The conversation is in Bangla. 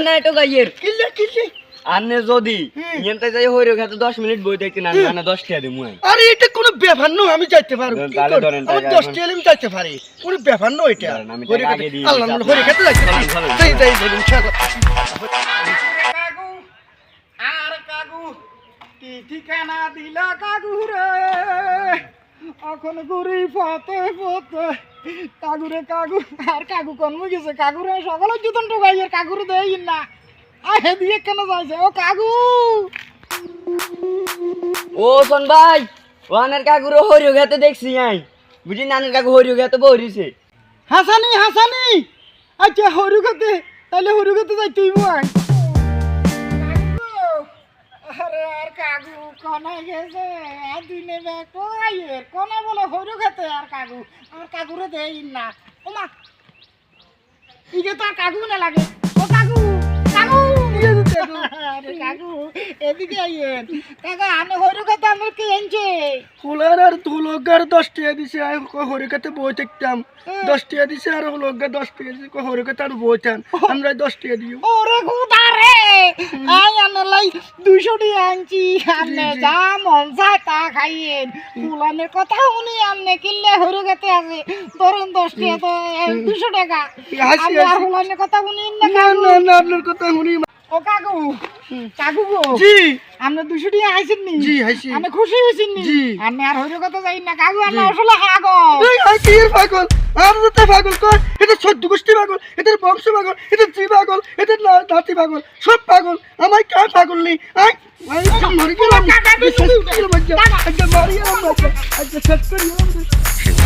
না এটা গাইয়ের কিল্লে কিল্লে আনে যদি। ইয়েনতে যাই হইরে খেতে 10 মিনিট বই দেখতে না না 10 টাকা দিমু আরে এটা কোনো ব্যাপার নয় আমি যাইতে পারব। তাহলে? ধরেন, আমার টাকা দশ এখন- আমি যাইতে পারি। কোনো ব্যাপার নয় এটা। আমি খেতে- আল্লাহ আল্লাহ, হরি খেতে যাইতে পারি। তাই তাই ইনশাআল্লাহ কাকু আর কাকু কি ঠিকানা দিল কাকু রে? এখন ঘুরি পথে পথে। কাকুরে কাকু আর কাকু কনমু গেছে? কাকুরে সকলের জুতন টোকাই আর কাকুরে দেই না। আর হেদিকে কেন যাইছে? ও কাকু! ও শোন ভাই ও আনের কাকুর হরিও খেতে দেখছি আই। বুঝি নানের কাকু হরিও খেতে বহরিছে। হাসানি হাসানি! আচ্ছা হরু খেতে তাহলে হরু খেতে যাই তুই বই কাকু কনে গেছে আর আইয়ের কনে বলে হরু খেতে আর কাকু আর কাকুরে দেই না। ওমা ইগে তো আর কাকু না লাগে। ও কাকু কাকু আরে কাকু এদিকে আইয়েন। কাকা আমি হরু খেতে আমার কে এনছে ফুলার আর ধুলগার দশ টাকা দিছে আর হরি খেতে বই থাকতাম। দশ টাকা দিছে আর হলগার দশ টাকা দিছে হরি খেতে আর বইতাম আমরা দশ টাকা দিও। ওরে খুদা রে আই আনে লাই দুশো টি আনছি। আমনে যা মন চায় তা খাইয়েন। ফুলানের কথা শুনি আমনে কিনলে হরু গেতে আছে। ধরুন দশ টাকা তো দুশো টাকা। হাসি। ফুলানের কথা শুনি না আপনার কথা শুনি ও কাকু কাকু গো জি। আমনে দুশো টাকা আইছেন নি? জি হাসি আমি খুশি হয়েছেন নি? জি। আমি আর হরু কথা যাই না। কাকু আমি আসলে হাগো এই আই কি পাগল? আর তো পাগল কর। এটা সদ্য গোষ্ঠী পাগল এদের বংশ পাগল এদের জি পাগল এদের নাতি পাগল সব পাগল। আমার কে পাগল নেই আই আই মরে গেলাম। আজকে মারি গেলাম আজকে। আজকে।